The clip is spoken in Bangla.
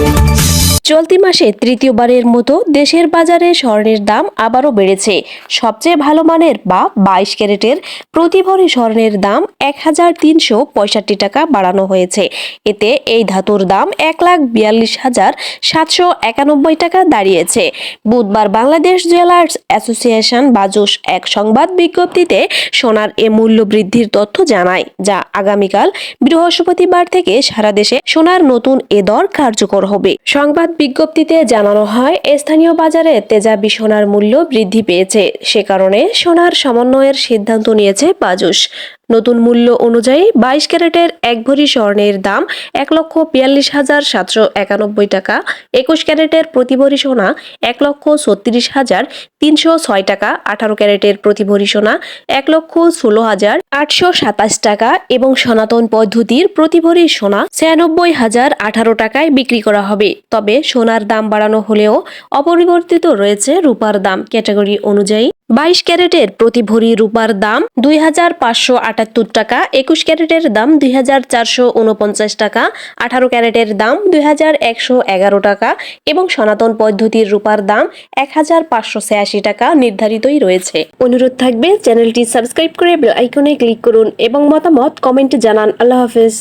Thank you. চলতি মাসে তৃতীয়বারের মতো দেশের বাজারে স্বর্ণের দাম আবারও বেড়েছে। সবচেয়ে ভালো মানের বা বাইশ ক্যারেটের প্রতি ভরি স্বর্ণের দাম এক হাজার তিনশো পঁয়ষট্টি টাকা বাড়ানো হয়েছে। এতে এই ধাতুর দাম এক লাখ বিয়াল্লিশ হাজার সাতশো একানব্বই টাকা দাঁড়িয়েছে। বুধবার বাংলাদেশ জুয়েলার্স অ্যাসোসিয়েশন বাজুস এক সংবাদ বিজ্ঞপ্তিতে সোনার এ মূল্য বৃদ্ধির তথ্য জানায়, যা আগামীকাল বৃহস্পতিবার থেকে সারা দেশে সোনার নতুন এ দর কার্যকর হবে। সংবাদ বিজ্ঞপ্তিতে জানানো হয়, স্থানীয় বাজারে তেজা সোনার মূল্য বৃদ্ধি পেয়েছে। সে কারণে সোনার সমন্বয়ের সিদ্ধান্ত নিয়েছে বাজুস নতুন মূল্য অনুযায়ী বাইশ ক্যারেটের এক ভরি স্বর্ণের দাম এক লক্ষ বিয়াল্লিশ হাজার সাতশো একানব্বই টাকা। একুশ ক্যারেটের প্রতি ভরি সোনা এক লক্ষ ছত্রিশ হাজার তিনশো ছয় টাকা। আঠারো ক্যারেটের প্রতি ভরি সোনা এক লক্ষ ষোলো হাজার আটশো সাতাশ টাকা এবং সনাতন পদ্ধতির প্রতি ভরি সোনা ছিয়ানব্বই হাজার আঠারো টাকায় বিক্রি করা হবে। তবে সোনার দাম বাড়ানো হলেও অপরিবর্তিত রয়েছে রূপার দাম। ক্যাটাগরি অনুযায়ী বাইশ ক্যারেটের প্রতি ভরি রূপার দাম দুই হাজার পাঁচশো আটাত্তর টাকা, একুশ ক্যারেটের দাম দুই হাজার চারশো উনপঞ্চাশ টাকা, আঠারো ক্যারেটের দাম দুই হাজার একশো এগারো টাকা এবং সনাতন পদ্ধতির রূপার দাম এক হাজার পাঁচশো ছিয়াশি টাকা নির্ধারিতই রয়েছে। অনুরোধ থাকবে চ্যানেলটি সাবস্ক্রাইব করে বেল আইকনে ক্লিক করুন এবং মতামত কমেন্টে জানান। আল্লাহ হাফেজ।